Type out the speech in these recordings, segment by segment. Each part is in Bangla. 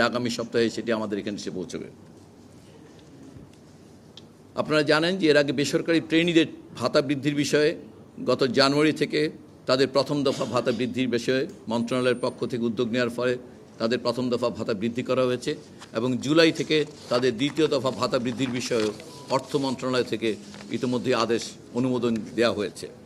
আগামী সপ্তাহে সেটি আমাদের এখানে এসে পৌঁছবে। আপনারা জানেন যে এর আগে বেসরকারি ট্রেনিদের ভাতা বৃদ্ধির বিষয়ে গত জানুয়ারি থেকে তাদের প্রথম দফা ভাতা বৃদ্ধির বিষয়ে মন্ত্রণালয়ের পক্ষ থেকে উদ্যোগ নেওয়ার ফলে তাদের প্রথম দফা ভাতা বৃদ্ধি করা হয়েছে এবং জুলাই থেকে তাদের দ্বিতীয় দফা ভাতা বৃদ্ধির বিষয়েও অর্থ মন্ত্রণালয় থেকে ইতিমধ্যে আদেশ অনুমোদন দেওয়া হয়েছে।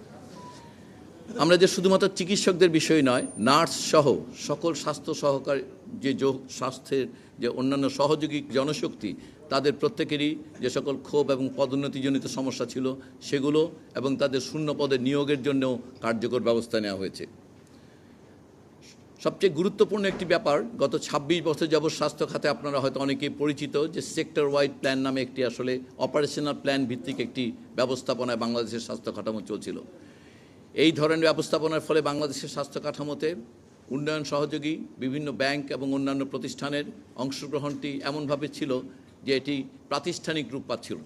আমরা যে শুধুমাত্র চিকিৎসকদের বিষয় নয়, নার্স সহ সকল স্বাস্থ্য সহকারী যে যোগ স্বাস্থ্যের যে অন্যান্য সহযোগী জনশক্তি, তাদের প্রত্যেকেরই যে সকল ক্ষোভ এবং পদোন্নতিজনিত সমস্যা ছিল সেগুলো এবং তাদের শূন্য পদে নিয়োগের জন্যও কার্যকর ব্যবস্থা নেওয়া হয়েছে। সবচেয়ে গুরুত্বপূর্ণ একটি ব্যাপার, গত ২৬ বছর যাবৎ স্বাস্থ্য খাতে আপনারা হয়তো অনেকেই পরিচিত যে সেক্টর ওয়াইড প্ল্যান নামে একটি আসলে অপারেশনাল প্ল্যান ভিত্তিক একটি ব্যবস্থাপনায় বাংলাদেশের স্বাস্থ্য কাঠামো চলছিল। এই ধরনের ব্যবস্থাপনার ফলে বাংলাদেশের স্বাস্থ্য কাঠামোতে উন্নয়ন সহযোগী, বিভিন্ন ব্যাংক এবং অন্যান্য প্রতিষ্ঠানের অংশগ্রহণটি এমনভাবে ছিল যে এটি প্রাতিষ্ঠানিক রূপ পাচ্ছিল।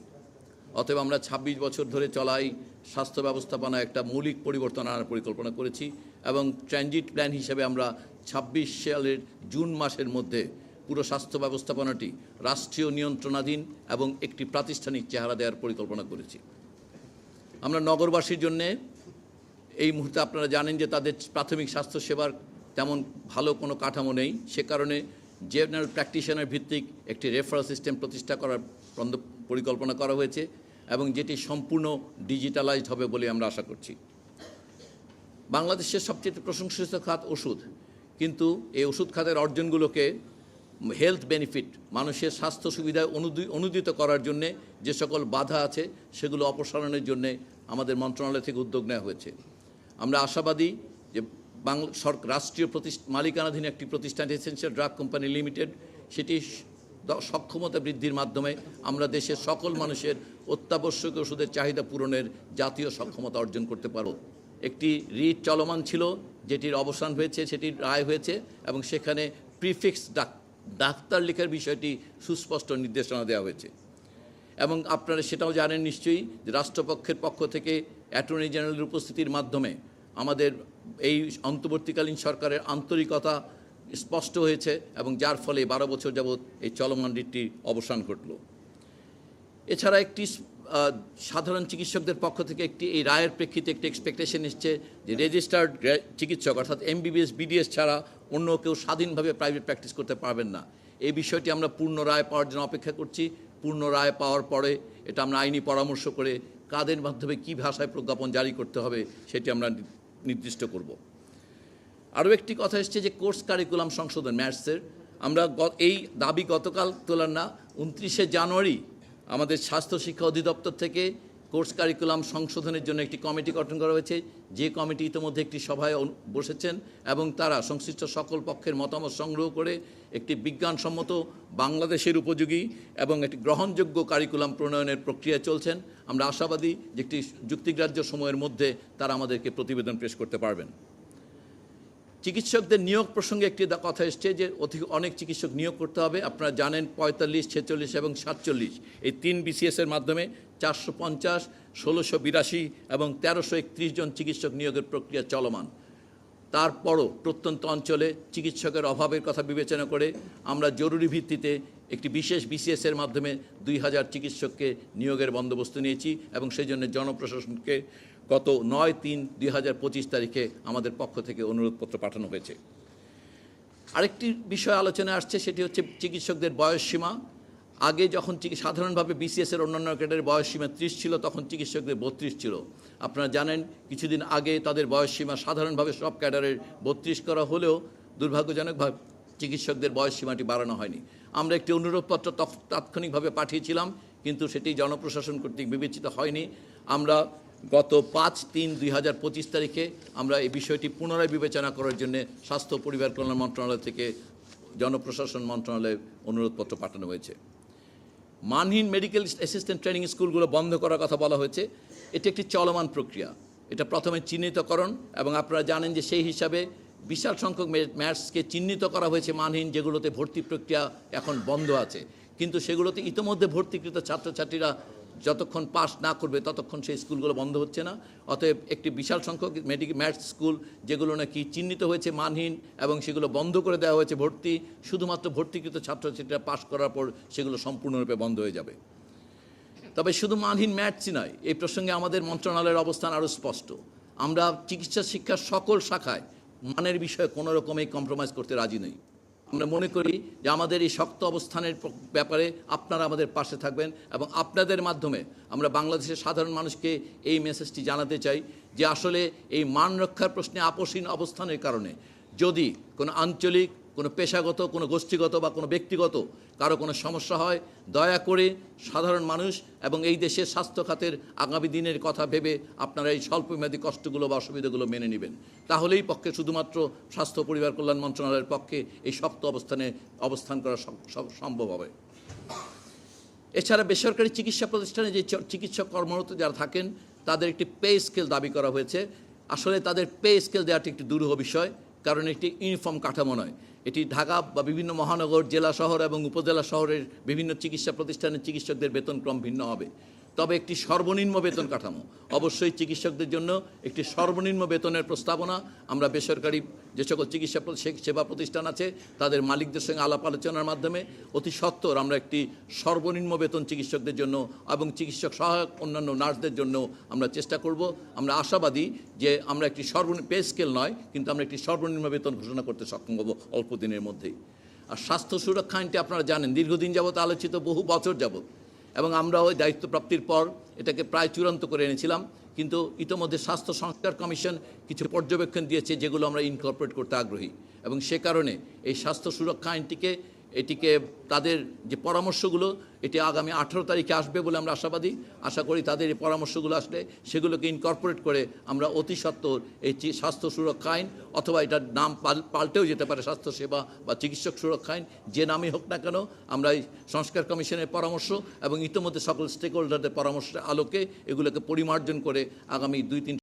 অতএব আমরা ২৬ বছর ধরে চলাই স্বাস্থ্য ব্যবস্থাপনা একটা মৌলিক পরিবর্তন আনার পরিকল্পনা করেছি এবং ট্রানজিট প্ল্যান হিসেবে আমরা ২৬ সালের জুন মাসের মধ্যে পুরো স্বাস্থ্য ব্যবস্থাপনাটি রাষ্ট্রীয় নিয়ন্ত্রণাধীন এবং একটি প্রাতিষ্ঠানিক চেহারা দেওয়ার পরিকল্পনা করেছি। আমরা নগরবাসীর জন্যে এই মুহূর্তে আপনারা জানেন যে তাদের প্রাথমিক স্বাস্থ্য সেবার তেমন ভালো কোনো কাঠামো নেই। সে কারণে জেনারেল প্র্যাকটিশনার ভিত্তিক একটি রেফারেল সিস্টেম প্রতিষ্ঠা করার পরিকল্পনা করা হয়েছে এবং যেটি সম্পূর্ণ ডিজিটালাইজড হবে বলে আমরা আশা করছি। বাংলাদেশের সবচেয়ে প্রশংসিত খাত ওষুধ। কিন্তু এই ওষুধ খাতের অর্জনগুলোকে হেলথ বেনিফিট মানুষের স্বাস্থ্য সুবিধায় অনুদি- অনুদিত করার জন্যে যে সকল বাধা আছে, সেগুলো অপসারণের জন্যে আমাদের মন্ত্রণালয় থেকে উদ্যোগ নেওয়া হয়েছে। আমরা আশাবাদী যে বাংলা রাষ্ট্রীয় প্রতিষ্ঠা, মালিকানাধীন একটি প্রতিষ্ঠান এসেন্সিয়াল ড্রাগ কোম্পানি লিমিটেড সেটি সক্ষমতা বৃদ্ধির মাধ্যমে আমরা দেশের সকল মানুষের অত্যাবশ্যক ওষুধের চাহিদা পূরণের জাতীয় সক্ষমতা অর্জন করতে পারব। একটি রিট চলমান ছিল, যেটির অবসান হয়েছে, সেটির রায় হয়েছে এবং সেখানে প্রিফিক্স ডাক, ডাক্তার লেখার বিষয়টি সুস্পষ্ট নির্দেশনা দেওয়া হয়েছে। এবং আপনারা সেটাও জানেন নিশ্চয়ই যে রাষ্ট্রপক্ষের পক্ষ থেকে অ্যাটর্নি জেনারেলের উপস্থিতির মাধ্যমে আমাদের এই অন্তর্বর্তীকালীন সরকারের আন্তরিকতা স্পষ্ট হয়েছে এবং যার ফলে বারো বছর যাবৎ এই চলমান রিটটির অবসান ঘটল। এছাড়া একটি সাধারণ চিকিৎসকদের পক্ষ থেকে একটি এই রায়ের প্রেক্ষিতে একটি এক্সপেকটেশন এসছে যে রেজিস্টার্ড চিকিৎসক অর্থাৎ এমবিবিএস বিডিএস ছাড়া অন্য কেউ স্বাধীনভাবে প্রাইভেট প্র্যাকটিস করতে পারবেন না। এই বিষয়টি আমরা পূর্ণ রায় পাওয়ার জন্য অপেক্ষা করছি। পূর্ণ রায় পাওয়ার পরে এটা আমরা আইনি পরামর্শ করে কাদের মাধ্যমে কী ভাষায় প্রজ্ঞাপন জারি করতে হবে সেটি আমরা নির্দিষ্ট করব। আরও একটি কথা এসছে যে কোর্স কারিকুলাম সংশোধন ম্যাথসের আমরা এই দাবি গতকাল তোলার না, উনত্রিশে জানুয়ারি আমাদের স্বাস্থ্য শিক্ষা অধিদপ্তর থেকে কোর্স কারিকুলাম সংশোধনের জন্য একটি কমিটি গঠন করা হয়েছে। যে কমিটি ইতিমধ্যে একটি সভায় বসেছেন এবং তারা সংশ্লিষ্ট সকল পক্ষের মতামত সংগ্রহ করে একটি বিজ্ঞানসম্মত বাংলাদেশের উপযোগী এবং একটি গ্রহণযোগ্য কারিকুলাম প্রণয়নের প্রক্রিয়া চলছেন। আমরা আশাবাদী যে একটি যুক্তিগ্রাহ্য সময়ের মধ্যে তারা আমাদেরকে প্রতিবেদন পেশ করতে পারবেন। চিকিৎসকদের নিয়োগ প্রসঙ্গে একটি কথা এসছে যে অধিক অনেক চিকিৎসক নিয়োগ করতে হবে। আপনারা জানেন পঁয়তাল্লিশ, ছেচল্লিশ এবং সাতচল্লিশ। এই তিন বিসিএসের মাধ্যমে চারশো পঞ্চাশ, ষোলোশো বিরাশি এবং তেরোশো একত্রিশ জন চিকিৎসক নিয়োগের প্রক্রিয়া চলমান। তারপরও প্রত্যন্ত অঞ্চলে চিকিৎসকের অভাবের কথা বিবেচনা করে আমরা জরুরি ভিত্তিতে একটি বিশেষ বিসিএসের মাধ্যমে দুই হাজার চিকিৎসককে নিয়োগের বন্দোবস্ত নিয়েছি এবং সেই জন্য জনপ্রশাসনকে গত নয় তিন দুই তারিখে আমাদের পক্ষ থেকে অনুরোধপত্র পাঠানো হয়েছে। আরেকটি বিষয় আলোচনায় আসছে, সেটি হচ্ছে চিকিৎসকদের বয়সসীমা আগে যখন সাধারণভাবে বিসিএসের অন্যান্য ক্যাডারের বয়সসীমা ত্রিশ ছিল, তখন চিকিৎসকদের বত্রিশ ছিল। আপনারা জানেন, কিছুদিন আগে তাদের বয়সসীমা সাধারণভাবে সব ক্যাডারের বত্রিশ করা হলেও দুর্ভাগ্যজনকভাবে চিকিৎসকদের বয়সসীমাটি বাড়ানো হয়নি। আমরা একটি অনুরোধপত্র তৎ- তাৎক্ষণিকভাবে পাঠিয়েছিলাম, কিন্তু সেটি জনপ্রশাসন কর্তৃক বিবেচিত হয়নি। আমরা গত পাঁচ তিন দুই হাজার পঁচিশ তারিখে আমরা এই বিষয়টি পুনরায় বিবেচনা করার জন্য স্বাস্থ্য পরিবার কল্যাণ মন্ত্রণালয় থেকে জনপ্রশাসন মন্ত্রণালয়ে অনুরোধপত্র পাঠানো হয়েছে। মানহীন মেডিকেল অ্যাসিস্ট্যান্ট ট্রেনিং স্কুলগুলো বন্ধ করার কথা বলা হয়েছে। এটি একটি চলমান প্রক্রিয়া। এটা প্রথমে চিহ্নিতকরণ এবং আপনারা জানেন যে সেই হিসাবে বিশাল সংখ্যক ম্যাথসকে চিহ্নিত করা হয়েছে মানহীন, যেগুলোতে ভর্তি প্রক্রিয়া এখন বন্ধ আছে। কিন্তু সেগুলোতে ইতোমধ্যে ভর্তিকৃত ছাত্রছাত্রীরা যতক্ষণ পাস না করবে, ততক্ষণ সেই স্কুলগুলো বন্ধ হচ্ছে না। অতএব একটি বিশাল সংখ্যক মেডিকেল ম্যাথস স্কুল যেগুলো নাকি চিহ্নিত হয়েছে মানহীন এবং সেগুলো বন্ধ করে দেওয়া হয়েছে ভর্তি, শুধুমাত্র ভর্তিকৃত ছাত্রছাত্রীরা পাশ করার পর সেগুলো সম্পূর্ণরূপে বন্ধ হয়ে যাবে। তবে শুধু মানহীন ম্যাথসই নয়, এই প্রসঙ্গে আমাদের মন্ত্রণালয়ের অবস্থান আরও স্পষ্ট। আমরা চিকিৎসা শিক্ষার সকল শাখায় মানের বিষয়ে কোনো রকমই কম্প্রোমাইজ করতে রাজি নই। আমরা মনে করি যে আমাদের এই শক্ত অবস্থানের ব্যাপারে আপনারা আমাদের পাশে থাকবেন এবং আপনাদের মাধ্যমে আমরা বাংলাদেশের সাধারণ মানুষকে এই মেসেজটি জানাতে চাই যে আসলে এই মান রক্ষার প্রশ্নে আপোষহীন অবস্থানের কারণে যদি কোনো আঞ্চলিক কোনো পেশাগত, কোনো গোষ্ঠীগত বা কোনো ব্যক্তিগত কারও কোনো সমস্যা হয়, দয়া করে সাধারণ মানুষ এবং এই দেশের স্বাস্থ্য খাতের আগামী দিনের কথা ভেবে আপনারা এই স্বল্পমেয়াদী কষ্টগুলো বা অসুবিধাগুলো মেনে নেবেন। তাহলেই পক্ষে শুধুমাত্র স্বাস্থ্য, পরিবার কল্যাণ মন্ত্রণালয়ের পক্ষে এই শক্ত অবস্থানে অবস্থান করা সম- সম- সম্ভব হবে। এছাড়া বেসরকারি চিকিৎসা প্রতিষ্ঠানে যে চিকিৎসক কর্মরত যারা থাকেন, তাদের একটি পে স্কেল দাবি করা হয়েছে। আসলে তাদের পে স্কেল দেওয়াটি একটি দুরূহ বিষয়, কারণ একটি ইউনিফর্ম কাঠামো নয়। এটি ঢাকা বা বিভিন্ন মহানগর, জেলা শহর এবং উপজেলা শহরের বিভিন্ন চিকিৎসা প্রতিষ্ঠানের চিকিৎসকদের বেতনক্রম ভিন্ন হবে। তবে একটি সর্বনিম্ন বেতন কাঠামো। অবশ্যই চিকিৎসকদের জন্য একটি সর্বনিম্ন বেতনের প্রস্তাবনা। আমরা বেসরকারি যে সকল চিকিৎসা সেবা প্রতিষ্ঠান আছে, তাদের মালিকদের সঙ্গে আলাপ আলোচনার মাধ্যমে অতি সত্বর আমরা একটি সর্বনিম্ন বেতন চিকিৎসকদের জন্য এবং চিকিৎসক সহায়ক অন্যান্য নার্সদের জন্য আমরা চেষ্টা করব। আমরা আশাবাদী যে আমরা একটি সর্বনিম্ন পে স্কেল নয়, কিন্তু আমরা একটি সর্বনিম্ন বেতন ঘোষণা করতে সক্ষম হব অল্প দিনের মধ্যেই। আর স্বাস্থ্য সুরক্ষা আইনটি আপনারা জানেন, দীর্ঘদিন যাবত আলোচিত বহু বছর যাবত এবং আমরাও ওই দায়িত্ব প্রাপ্তির পর এটাকে প্রায় চূড়ান্ত করে এনেছিলাম। কিন্তু ইতোমধ্যে স্বাস্থ্য সংস্কার কমিশন কিছু পর্যবেক্ষণ দিয়েছে যেগুলো আমরা ইনকর্পোরেট করতে আগ্রহী। এবং সে কারণে এই স্বাস্থ্য সুরক্ষা আইনটিকে এটিকে তাদের যে পরামর্শগুলো, এটি আগামী আঠেরো তারিখে আসবে বলে আমরা আশাবাদী। আশা করি তাদের এই পরামর্শগুলো আসলে সেগুলোকে ইনকর্পোরেট করে আমরা অতি সত্বর এই স্বাস্থ্য সুরক্ষা আইন অথবা এটার নাম পাল্টেও যেতে পারে স্বাস্থ্য সেবা বা চিকিৎসক সুরক্ষা আইন, যে নামই হোক না কেন আমরা এই সংস্কার কমিশনের পরামর্শ এবং ইতিমধ্যে সকল স্টেক হোল্ডারদের পরামর্শের আলোকে এগুলোকে পরিমার্জন করে আগামী দুই, তিন